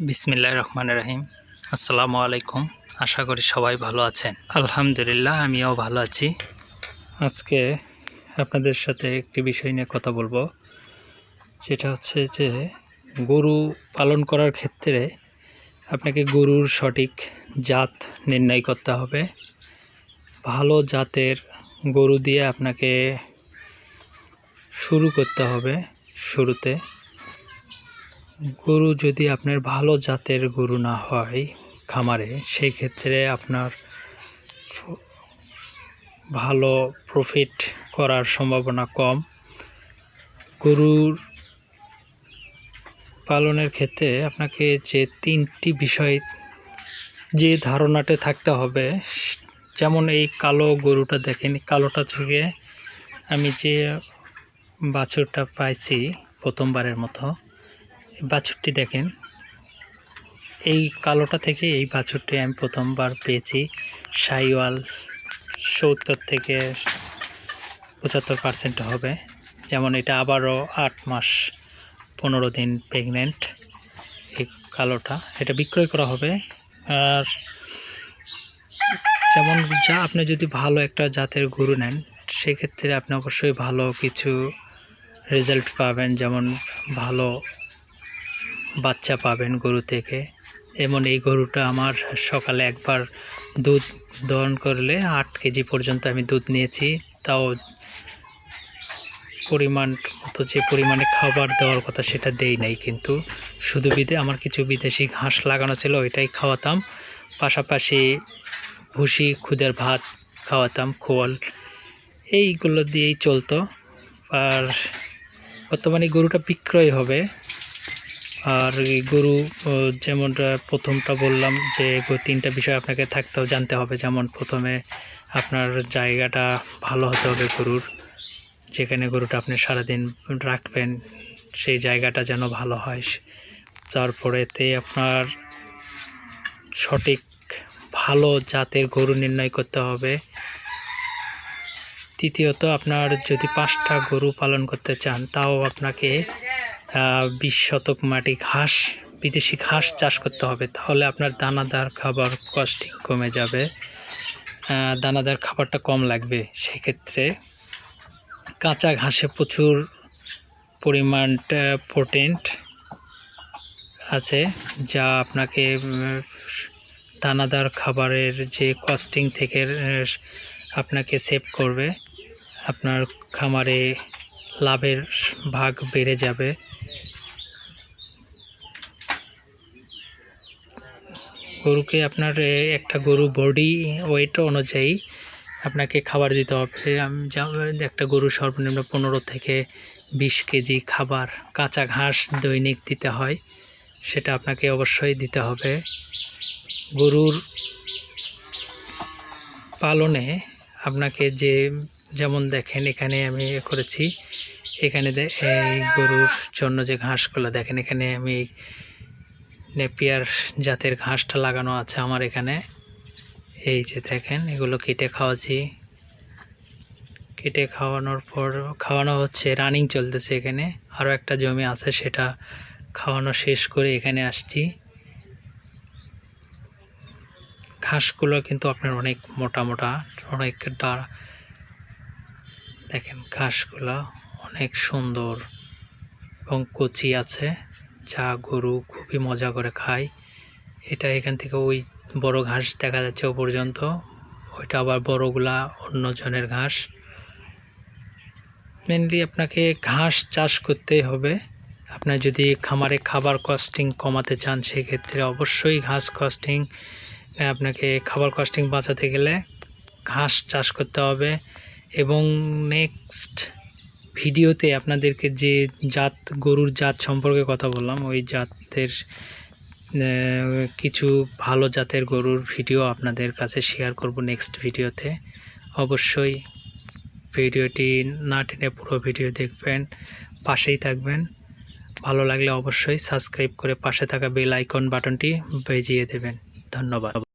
বিসমিল্লাহ রহমান রাহিম। আসসালামু আলাইকুম। আশা করি সবাই ভালো আছেন। আলহামদুলিল্লাহ, আমিও ভালো আছি। আজকে আপনাদের সাথে একটি বিষয় নিয়ে কথা বলব। সেটা হচ্ছে যে, গরু পালন করার ক্ষেত্রে আপনাকে গরুর সঠিক জাত নির্ণয় করতে হবে। ভালো জাতের গরু দিয়ে আপনাকে শুরু করতে হবে শুরুতে। গরু যদি আপনার ভালো জাতের গরু না হয় খামারে সেই ক্ষেত্রে আপনার ভালো প্রফিট করার সম্ভাবনা কম। গরুর পালনের ক্ষেত্রে আপনাকে যে তিনটি বিষয়, যে ধারণাটা থাকতে হবে, যেমন এই কালো গরুটা দেখেন, কালোটা থেকে আমি যে বাছুরটা পাইছি প্রথমবারের মতো বাছুরটি দেখেন। এই কালোটা থেকে এই বাছুরটি আমি প্রথমবার পেয়েছি। সাইওয়াল সত্তর থেকে পঁচাত্তর পার্সেন্ট হবে। যেমন এটা আবারও আট মাস পনেরো দিন প্রেগনেন্ট এই কালোটা। এটা বিক্রয় করা হবে। আর যেমন যা আপনি যদি ভালো একটা জাতের গরু নেন, সেক্ষেত্রে আপনি অবশ্যই ভালো কিছু রেজাল্ট পাবেন। যেমন ভালো বাচ্চা পাবেন গরু থেকে। এমন এই গরুটা আমার সকালে একবার দুধ দহন করলে আট কেজি পর্যন্ত আমি দুধ নিয়েছি। তাও পরিমাণ মতো যে পরিমাণে খাবার দেওয়ার কথা সেটা দেই নাই কিন্তু শুধু বিদে, আমার কিছু বিদেশি ঘাস লাগানো ছিল, ওইটাই খাওয়াতাম। পাশাপাশি ভুসি, খুদের ভাত খাওয়াতাম, খোল, এইগুলো দিয়েই চলতো। আর বর্তমানে গরুটা বিক্রয় হবে। আর গরু যেমনটা প্রথমটা বললাম যে তিনটা বিষয় আপনাকে থাকতেও জানতে হবে। যেমন প্রথমে আপনার জায়গাটা ভালো হতে হবে গরুর, যেখানে গরুটা আপনি সারাদিন রাখবেন, সেই জায়গাটা যেন ভালো হয়। তারপরেতে আপনার সঠিক ভালো জাতের গরু নির্ণয় করতে হবে। তৃতীয়ত, আপনার যদি পাঁচটা গরু পালন করতে চান, তাও আপনাকে বিশ শতক মাটি ঘাস, বিদেশি ঘাস চাষ করতে হবে, তাহলে আপনার দানাদার খাবার কস্টিং কমে যাবে। দানাদার খাবারটা কম লাগবে, সেক্ষেত্রে কাঁচা ঘাসে প্রচুর পরিমাণ প্রোটিন আছে, যা আপনাকে দানাদার খাবারের যে কস্টিং থেকে আপনাকে সেভ করবে। আপনার খামারে লাভের ভাগ বেড়ে যাবে। গরুকে আপনার একটা গরু বডি ওয়েট অনুযায়ী আপনাকে খাবার দিতে হবে। আমি একটা গরু সর্বনিম্ন পনেরো থেকে বিশ কেজি খাবার, কাঁচা ঘাস দৈনিক দিতে হয়, সেটা আপনাকে অবশ্যই দিতে হবে। গরুর পালনে আপনাকে যে, যেমন দেখেন এখানে আমি করেছি, এখানে এই গরুর জন্য যে ঘাসগুলো, দেখেন এখানে আমি নেপিয়ার জাতের ঘাসটা লাগানো আছে আমার এখানে। এই যে দেখেন, এগুলো কেটে খাওয়াছি কেটে খাওয়ানোর পর, খাওয়ানো হচ্ছে রানিং চলতেছে এখানে। আরও একটা জমি আছে, সেটা খাওয়ানো শেষ করে এখানে আসছি। ঘাসগুলো কিন্তু আপনার অনেক মোটা মোটা, অনেক ডা, দেখেন ঘাসগুলো অনেক সুন্দর এবং কচি আছে। যা গরু খুবই মজা করে খায়। এটা এখান থেকে ওই বড় ঘাস দেখা যাচ্ছে ও পর্যন্ত। ওইটা আবার বড়গুলা অন্য জনের ঘাস। মেনলি আপনাকে ঘাস চাষ করতেই হবে। আপনার যদি খামারে খাবার কস্টিং কমাতে চান, সেক্ষেত্রে অবশ্যই ঘাস কস্টিং আপনাকে খাবার কস্টিং বাঁচাতে গেলে ঘাস চাষ করতে হবে। এবং নেক্সট ভিডিওতে আপনাদেরকে যে জাত, গরুর জাত সম্পর্কে কথা বললাম, ওই জাতের কিছু ভালো জাতের গরুর ভিডিও আপনাদের কাছে শেয়ার করব নেক্সট ভিডিওতে। অবশ্যই ভিডিওটি না টেনে পুরো ভিডিও দেখবেন, পাশেই থাকবেন। ভালো লাগলে অবশ্যই সাবস্ক্রাইব করে পাশে থাকা বেল আইকন বাটনটি বাজিয়ে দেবেন। ধন্যবাদ।